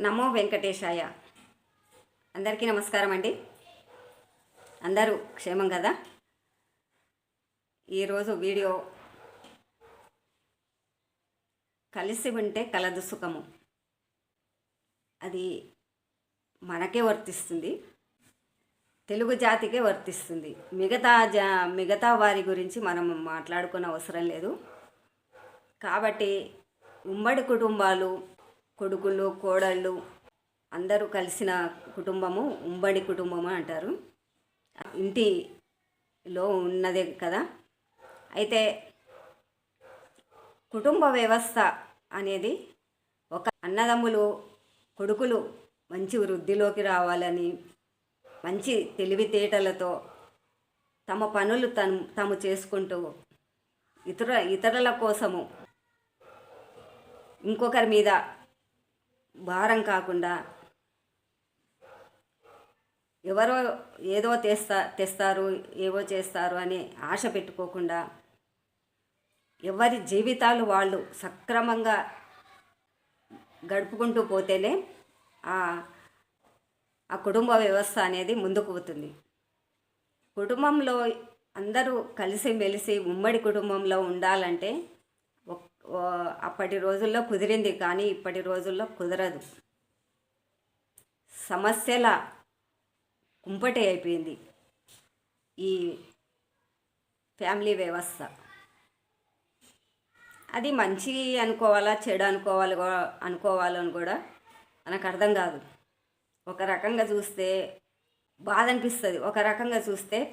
నమో వెంకటేశాయ. అందరికీ నమస్కారం అండి. అందరూ క్షేమం కదా? ఈరోజు వీడియో కలిసి ఉంటే కలదు సుఖము. అది మనకే వర్తిస్తుంది. తెలుగు జాతికే వర్తిస్తుంది. మిగతా జా మిగతా వారి గురించి మనం మాట్లాడుకునే అవసరం లేదు. కాబట్టి ఉమ్మడి కుటుంబాలు కొడుకులు కోడళ్ళు అందరూ కలిసిన కుటుంబము ఉమ్మడి కుటుంబము అంటారు. ఇంటిలో ఉన్నదే కదా. అయితే కుటుంబ వ్యవస్థ అనేది ఒక అన్నదమ్ములు కొడుకులు మంచి వృద్ధిలోకి రావాలని మంచి తెలివితేటలతో తమ పనులు తను తాము చేసుకుంటూ ఇతర ఇతరుల కోసము ఇంకొకరి మీద భారం కాకుండా ఎవరో ఏదో తెస్తా తెస్తారు ఏవో చేస్తారు అని ఆశ పెట్టుకోకుండా ఎవరి జీవితాలు వాళ్ళు సక్రమంగా గడుపుకుంటూ పోతేనే ఆ ఆ కుటుంబ వ్యవస్థ అనేది ముందుకు పోతుంది. కుటుంబంలో అందరూ కలిసి మెలిసి ఉమ్మడి కుటుంబంలో ఉండాలంటే అప్పటి రోజుల్లో కుదిరింది కానీ ఇప్పటి రోజుల్లో కుదరదు. సమస్యల కుంపటి అయిపోయింది ఈ ఫ్యామిలీ వ్యవస్థ. అది మంచి అనుకోవాలా చెడు అనుకోవాలి అనుకోవాలని కూడా మనకు అర్థం కాదు. ఒక రకంగా చూస్తే బాధ అనిపిస్తుంది. ఒక రకంగా చూస్తే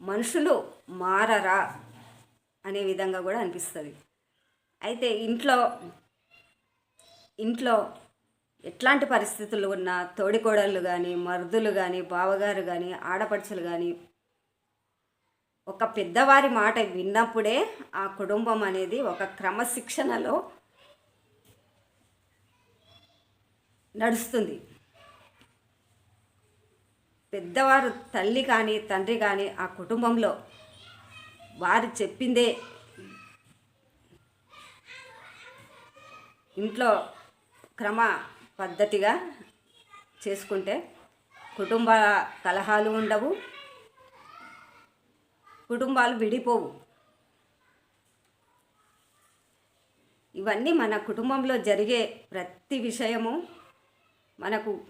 మనుషులు మారరా అనే విధంగా కూడా అనిపిస్తుంది. అయితే ఇంట్లో ఇంట్లో ఎట్లాంటి పరిస్థితులు ఉన్నా తోడికోడళ్ళు కానీ మరుదులు కానీ బావగారు కానీ ఆడపడుచులు కానీ ఒక పెద్దవారి మాట విన్నప్పుడే ఆ కుటుంబం అనేది ఒక క్రమశిక్షణలో నడుస్తుంది. పెద్దవారు తల్లి కానీ తండ్రి కానీ ఆ కుటుంబంలో వారు చెప్పిందే. ఇంట్లో క్రమ పద్ధతిగా చేసుకుంటే కుటుంబ కలహాలు ఉండవు కుటుంబాలు విడిపోవు. ఇవన్నీ మన కుటుంబంలో జరిగే ప్రతి విషయము మనకు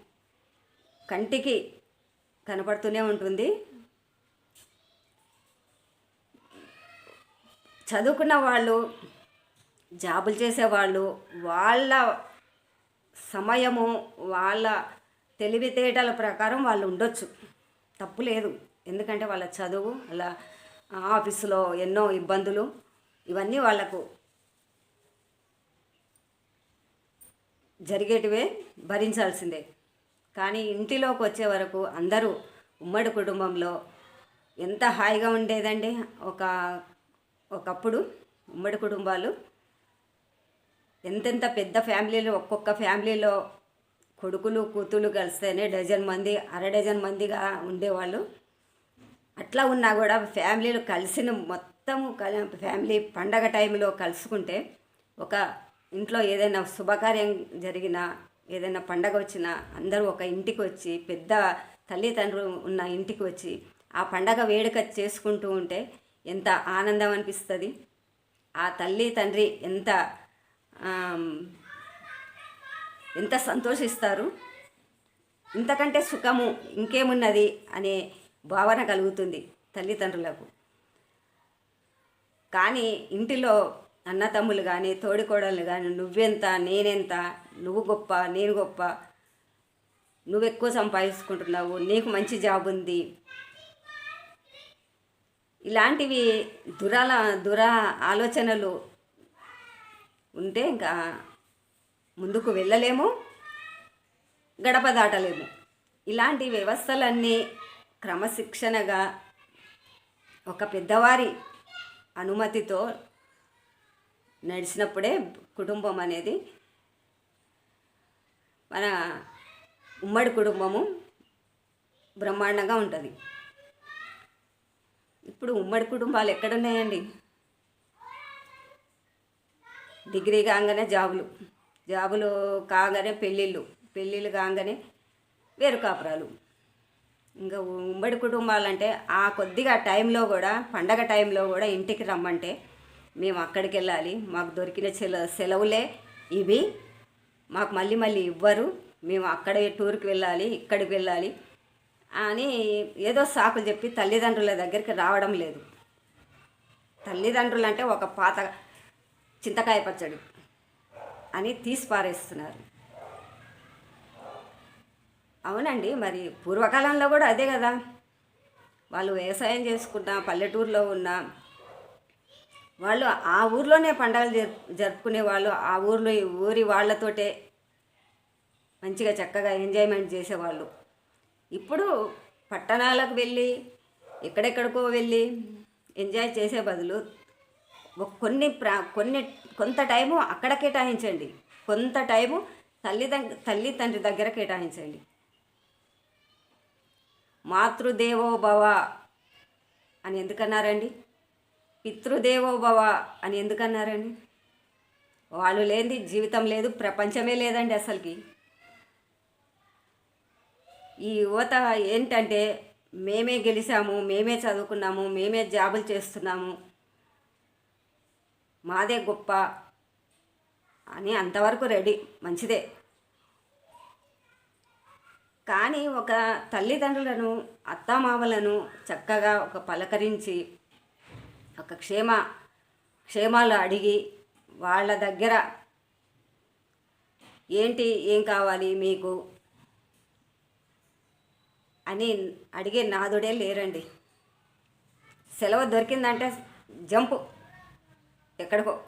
కంటికి కనపడుతూనే ఉంటుంది. చదువుకున్న వాళ్ళు జాబులు చేసేవాళ్ళు వాళ్ళ సమయము వాళ్ళ తెలివితేటల ప్రకారం వాళ్ళు ఉండొచ్చు. తప్పు లేదు. ఎందుకంటే వాళ్ళ చదువు వాళ్ళ ఆఫీసులో ఎన్నో ఇబ్బందులు ఇవన్నీ వాళ్ళకు జరిగేటివే భరించాల్సిందే. కానీ ఇంటిలోకి వచ్చే వరకు అందరూ ఉమ్మడి కుటుంబంలో ఎంత హాయిగా ఉండేదండి. ఒక ఒకప్పుడు ఉమ్మడి కుటుంబాలు ఎంతెంత పెద్ద ఫ్యామిలీలు ఒక్కొక్క ఫ్యామిలీలో కొడుకులు కూతులు కలిస్తేనే డజన్ మంది అర డజన్ మందిగా ఉండేవాళ్ళు. అట్లా ఉన్నా కూడా ఫ్యామిలీలు కలిసిన మొత్తము కల- ఫ్యామిలీ పండగ టైంలో కలుసుకుంటే ఒక ఇంట్లో ఏదైనా శుభకార్యం జరిగినా ఏదైనా పండగ వచ్చినా అందరూ ఒక ఇంటికి వచ్చి పెద్ద తల్లిదండ్రులు ఉన్న ఇంటికి వచ్చి ఆ పండగ వేడుక చేసుకుంటూ ఉంటే ఎంత ఆనందం అనిపిస్తుంది. ఆ తల్లి తండ్రి ఎంత ఎంత సంతోషిస్తారు. ఇంతకంటే సుఖము ఇంకేమున్నది అనే భావన కలుగుతుంది తల్లిదండ్రులకు. కానీ ఇంటిలో అన్నతమ్ములు కానీ తోడికోడళ్ళు కానీ నువ్వెంత నేనెంత నువ్వు గొప్ప నేను గొప్ప నువ్వు ఎక్కువ సంపాదించుకుంటున్నావు నీకు మంచి జాబ్ ఉంది ఇలాంటివి దురాల దురా ఆలోచనలు ఉంటే ఇంకా ముందుకు వెళ్ళలేము గడప దాటలేము. ఇలాంటి వ్యవస్థలన్నీ క్రమశిక్షణగా ఒక పెద్దవారి అనుమతితో నడిచినప్పుడే కుటుంబం అనేది మన ఉమ్మడి కుటుంబము బ్రహ్మాండంగా ఉంటుంది. ఇప్పుడు ఉమ్మడి కుటుంబాలు ఎక్కడున్నాయండి? డిగ్రీ కాగానే జాబులు. జాబులు కాగానే పెళ్ళిళ్ళు. పెళ్ళిళ్ళు కాగానే వేరు కాపురాలు. ఇంకా ఉమ్మడి కుటుంబాలంటే ఆ కొద్దిగా టైంలో కూడా పండగ టైంలో కూడా ఇంటికి రమ్మంటే మేము అక్కడికి వెళ్ళాలి. మాకు దొరికిన సెల సెలవులే ఇవి. మాకు మళ్ళీ మళ్ళీ ఇవ్వరు. మేము అక్కడే టూర్కి వెళ్ళాలి ఇక్కడికి వెళ్ళాలి. అని ఏదో సాకులు చెప్పి తల్లిదండ్రుల దగ్గరికి రావడం లేదు. తల్లిదండ్రులు అంటే ఒక పాత చింతకాయ పచ్చడి అని తీసి పారేస్తున్నారు. అవునండి మరి పూర్వకాలంలో కూడా అదే కదా. వాళ్ళు వ్యవసాయం చేసుకున్న పల్లెటూరులో ఉన్న వాళ్ళు ఆ ఊర్లోనే పండగలు జరు జరుపుకునే వాళ్ళు ఆ ఊర్లో ఈ ఊరి వాళ్ళతోటే మంచిగా చక్కగా ఎంజాయ్మెంట్ చేసేవాళ్ళు. ఇప్పుడు పట్టణాలకు వెళ్ళి ఎక్కడెక్కడికో వెళ్ళి ఎంజాయ్ చేసే బదులు కొన్ని ప్రా కొన్ని కొంత టైము అక్కడ కేటాయించండి. కొంత టైము తల్లి తల్లి తండ్రి దగ్గర కేటాయించండి. మాతృదేవో భవ అని ఎందుకన్నారండి? పితృదేవో భవ అని ఎందుకన్నారండి? వాళ్ళు లేనిది జీవితం లేదు ప్రపంచమే లేదండి అసలుకి. ఈ యువత ఏంటంటే మేమే గెలిచాము మేమే చదువుకున్నాము మేమే జాబులు చేస్తున్నాము. మాదే గొప్ప అని అంతవరకు రెడీ మంచిదే. కానీ ఒక తల్లిదండ్రులను అత్తమామలను చక్కగా ఒక పలకరించి ఒక క్షేమ క్షేమాలు అడిగి వాళ్ళ దగ్గర ఏంటి ఏం కావాలి మీకు? అని అడిగే నాదుడే లేరండి. సెలవు దొరికిందంటే జంపు. ఎక్కడికో.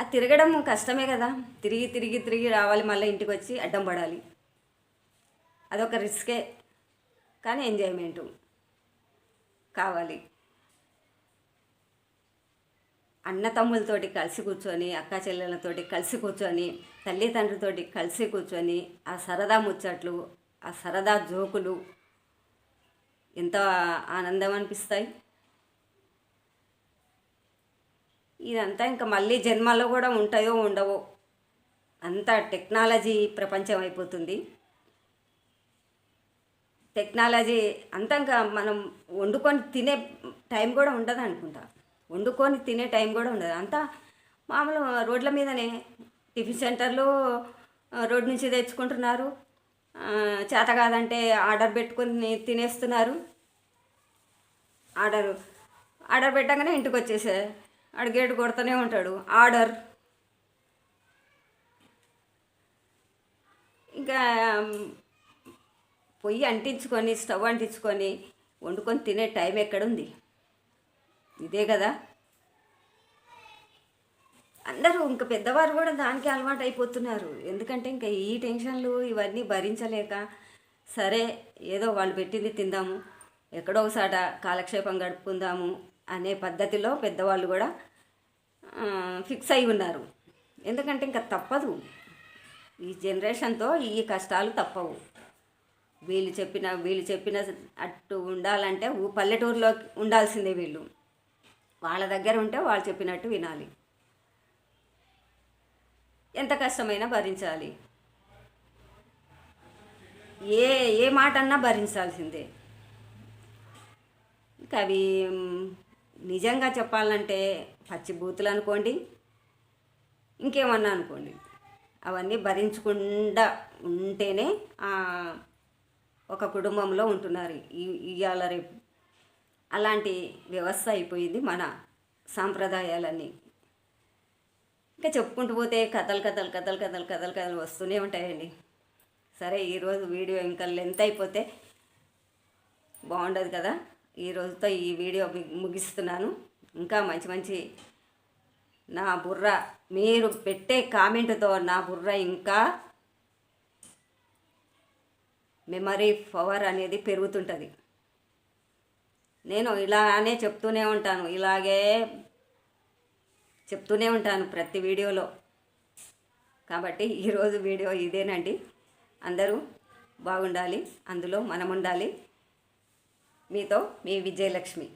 ఆ తిరగడం కష్టమే కదా. తిరిగి తిరిగి తిరిగి రావాలి మళ్ళీ ఇంటికి వచ్చి అడ్డం పడాలి. అదొక రిస్కే. కానీ ఎంజాయ్మెంటు కావాలి. అన్నతమ్ములతోటి కలిసి కూర్చొని అక్క చెల్లెలతోటి కలిసి కూర్చొని తల్లిదండ్రులతోటి కలిసి కూర్చొని ఆ సరదా ముచ్చట్లు ఆ సరదా జోకులు ఎంత ఆనందం అనిపిస్తాయి. ఇదంతా ఇంకా మళ్ళీ జన్మలో కూడా ఉంటాయో ఉండవో అంతా టెక్నాలజీ ప్రపంచం అయిపోతుంది టెక్నాలజీ అంతా ఇంకా మనం వండుకొని తినే టైం కూడా ఉండదు అనుకుంటా వండుకొని తినే టైం కూడా ఉండదు. అంతా మామూలు రోడ్ల మీదనే టిఫిన్ సెంటర్లు రోడ్ నుంచి తెచ్చుకుంటున్నారు. చేత కాదంటే ఆర్డర్ పెట్టుకొని తినేస్తున్నారు. ఆర్డర్ ఆర్డర్ పెట్టగానే ఇంటికి వచ్చేసే ఆడు గేటు కొడుతూనే ఉంటాడు. ఆర్డర్. ఇంకా పొయ్యి అంటించుకొని స్టవ్ అంటించుకొని వండుకొని తినే టైం ఎక్కడుంది? ఇదే కదా. అందరూ ఇంకా పెద్దవారు కూడా దానికి అలవాటు అయిపోతున్నారు ఎందుకంటే ఇంకా ఈ టెన్షన్లు ఇవన్నీ భరించలేక సరే ఏదో వాళ్ళు పెట్టింది తిందాము ఎక్కడో ఒకసాట కాలక్షేపం గడుపుకుందాము అనే పద్ధతిలో పెద్దవాళ్ళు కూడా ఫిక్స్ అయి ఉన్నారు. ఎందుకంటే ఇంకా తప్పదు. ఈ జనరేషన్తో ఈ కష్టాలు తప్పవు. వీళ్ళు చెప్పిన వీళ్ళు చెప్పిన అట్టు ఉండాలంటే ఊ పల్లెటూరులో ఉండాల్సిందే వీళ్ళు. వాళ్ళ దగ్గర ఉంటే వాళ్ళు చెప్పినట్టు వినాలి. ఎంత కష్టమైనా భరించాలి. ఏ ఏ మాట అన్నా భరించాల్సిందే. ఇంకా అవి నిజంగా చెప్పాలంటే పచ్చి బూతులు అనుకోండి ఇంకేమన్నా అనుకోండి. అవన్నీ భరించకుండా ఉంటేనే ఒక కుటుంబంలో ఉంటున్నారు. ఇవాళ రేపు అలాంటి వ్యవస్థ అయిపోయింది మన సాంప్రదాయాలన్నీ. ఇంకా చెప్పుకుంటూ పోతే కథలు కథలు కథలు కథలు కథలు కథలు వస్తూనే ఉంటాయండి. సరే ఈరోజు వీడియో ఇంకా లెంత్ అయిపోతే బాగుండదు కదా? ఈ రోజుతో ఈ వీడియో ముగిస్తున్నాను. ఇంకా మంచి మంచి నా బుర్ర మీరు పెట్టే కామెంట్తో నా బుర్ర ఇంకా మెమరీ పవర్ అనేది పెరుగుతుంటుంది. నేను ఇలానే చెప్తూనే ఉంటాను ఇలాగే చెప్తూనే ఉంటాను ప్రతి వీడియోలో. కాబట్టి ఈరోజు వీడియో ఇదేనండి. అందరూ బాగుండాలి అందులో మనం ఉండాలి మీతో మీ విజయలక్ష్మి.